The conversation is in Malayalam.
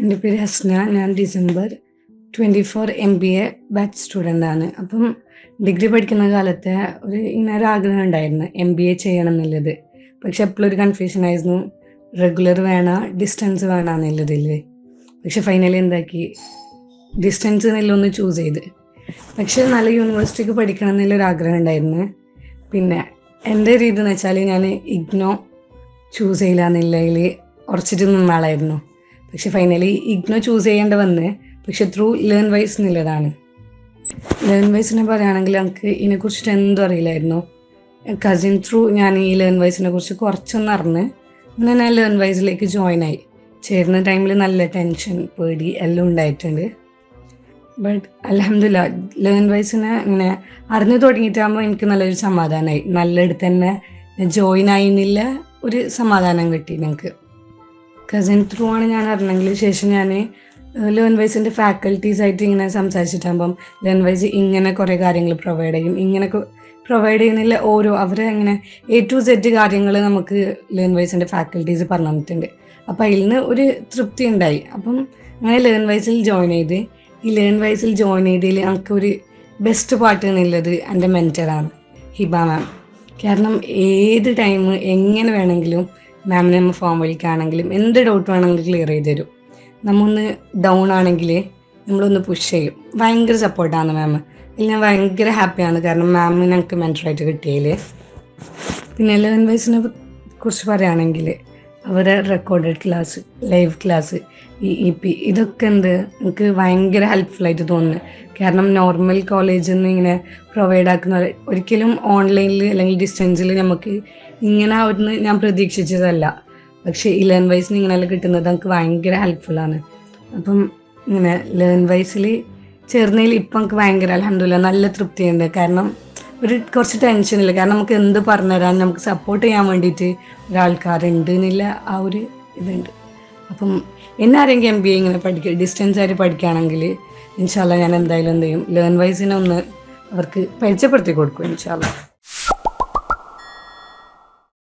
എന്റെ പേര് ഹസ്ന ഞാൻ December twenty four M B A batch student ആണ്. അപ്പം ഡിഗ്രി പഠിക്കുന്ന കാലത്ത് ഒരു ഇങ്ങനെ ആഗ്രഹം ഉണ്ടായിരുന്നു എം ബി എ ചെയ്യണം എന്നുള്ളത്. പക്ഷെ എപ്പോഴും ഒരു കൺഫ്യൂഷൻ ആയിരുന്നു റെഗുലർ വേണ ഡിസ്റ്റൻസ് വേണ എന്നുള്ളതിൽ. പക്ഷെ ഫൈനലി എന്താക്കി ഡിസ്റ്റൻസ് എന്നുള്ള ഒന്ന് ചൂസ് ചെയ്ത്. പക്ഷെ നല്ല യൂണിവേഴ്സിറ്റിക്ക് പഠിക്കണം എന്നുള്ളൊരു ആഗ്രഹം ഉണ്ടായിരുന്നു. പിന്നെ എന്റെ രീതി എന്ന് വെച്ചാൽ ഞാൻ ഇഗ്നോ ചൂസ് ചെയ്യില്ല എന്നുള്ളതിൽ ഉറച്ചിട്ട് നിന്ന ആളായിരുന്നു. പക്ഷെ ഫൈനലി ഇഗ്നോ ചൂസ് ചെയ്യേണ്ട വന്ന്. പക്ഷെ ത്രൂ ലേൺ വൈസ് എന്നുള്ളതാണ് ലേൺ വൈസിനെ പറയുകയാണെങ്കിൽ എനിക്ക് ഇതിനെക്കുറിച്ചിട്ട് എന്തും അറിയില്ലായിരുന്നു. കസിൻ ത്രൂ ഞാൻ ഈ ലേൺ വൈസിനെ കുറിച്ച് കുറച്ചൊന്ന് അറിഞ്ഞ് അങ്ങനെ ഞാൻ ലേൺ വൈസിലേക്ക് ജോയിൻ ആയി. ചേരുന്ന ടൈമിൽ നല്ല ടെൻഷൻ പേടി എല്ലാം ഉണ്ടായിട്ടുണ്ട്. ബട്ട് അലഹമില്ല ലേൺ വൈസിനെ ഇങ്ങനെ അറിഞ്ഞു തുടങ്ങിയിട്ടാകുമ്പോൾ എനിക്ക് നല്ലൊരു സമാധാനമായി നല്ലയിടത്ത് തന്നെ ജോയിൻ ആയിരുന്നില്ല ഒരു സമാധാനം കിട്ടി ഞങ്ങൾക്ക് കസിൻ ത്രൂ ആണ് ഞാൻ അറിഞ്ഞെങ്കിൽ ശേഷം ഞാൻ ലേൺ വൈസിന്റെ ഫാക്കൽറ്റീസ് ആയിട്ട് ഇങ്ങനെ സംസാരിച്ചിട്ടാകുമ്പം ലേൺ വൈസ് ഇങ്ങനെ കുറേ കാര്യങ്ങൾ പ്രൊവൈഡ് ചെയ്യും. ഇങ്ങനെ പ്രൊവൈഡ് ചെയ്യുന്നില്ല ഓരോ അവർ അങ്ങനെ എ ടു സെറ്റ് കാര്യങ്ങൾ നമുക്ക് ലേൺ വൈസിന്റെ ഫാക്കൽറ്റീസ് പറഞ്ഞു തന്നിട്ടുണ്ട്. അപ്പോൾ അതിൽ നിന്ന് ഒരു തൃപ്തി ഉണ്ടായി. അപ്പം അങ്ങനെ ലേൺ വൈസിൽ ജോയിൻ ചെയ്ത് ഈ ലേൺ വൈസിൽ ജോയിൻ ചെയ്തതിൽ എനിക്ക് ഒരു ബെസ്റ്റ് പാർട്ട് എന്നുള്ളത് എന്റെ മെന്ററാണ് ഹിബ മാം കാരണം ഏത് ടൈം എങ്ങനെ വേണമെങ്കിലും മാമിനെ നമ്മൾ ഫോം വിളിക്കുകയാണെങ്കിലും എന്ത് ഡൗട്ട് വേണമെങ്കിലും ക്ലിയർ ചെയ്ത് തരും. നമ്മൊന്ന് ഡൗൺ ആണെങ്കിൽ നമ്മളൊന്ന് പുഷ് ചെയ്യും. ഭയങ്കര സപ്പോർട്ടാണ് മാം ഞാൻ ഭയങ്കര ഹാപ്പിയാണ് കാരണം മാമിന് ഞങ്ങൾക്ക് മെന്ററായിട്ട് കിട്ടിയതിൽ പിന്നെ ലെവൻ വൈസിനെ കുറിച്ച് പറയുകയാണെങ്കിൽ അവരെ recorded class live class E P ഇതൊക്കെ എന്ത്? എനിക്ക് ഭയങ്കര ഹെൽപ്ഫുള്ളായിട്ട് തോന്നുന്നു. കാരണം നോർമൽ കോളേജിൽ നിന്ന് ഇങ്ങനെ പ്രൊവൈഡ് ആക്കുന്ന ഒരിക്കലും ഓൺലൈനിൽ അല്ലെങ്കിൽ ഡിസ്റ്റൻസിൽ നമുക്ക് ഇങ്ങനെ അവിടുന്ന് ഞാൻ പ്രതീക്ഷിച്ചതല്ല. പക്ഷെ ഈ ലേൺ വൈസിന് ഇങ്ങനെയെല്ലാം കിട്ടുന്നത് എനിക്ക് ഭയങ്കര ഹെൽപ്ഫുള്ളാണ് അപ്പം ഇങ്ങനെ ലേൺ വൈസിൽ ചേർന്നതിൽ ഇപ്പം എനിക്ക് ഭയങ്കര അലഹമില്ല നല്ല തൃപ്തിയുണ്ട്. കാരണം ഒരു കുറച്ച് ടെൻഷനില്ല കാരണം നമുക്ക് എന്ത് പറഞ്ഞുതരാൻ നമുക്ക് സപ്പോർട്ട് ചെയ്യാൻ വേണ്ടിയിട്ട് ഒരാൾക്കാരുണ്ട് എന്നുള്ള ആ ഒരു ഇതുണ്ട്. അപ്പം എന്നെ ആരെങ്കിലും എം ബി എ ഇങ്ങനെ പഠിക്കുക ഡിസ്റ്റൻസ് ആയിട്ട് പഠിക്കുകയാണെങ്കിൽ ഇൻഷാല്ല ഞാൻ എന്തായാലും എന്ത് ചെയ്യും? ലേൺ വൈസിനെ ഒന്ന് അവർക്ക് പരിചയപ്പെടുത്തി കൊടുക്കും ഇൻഷാല്ല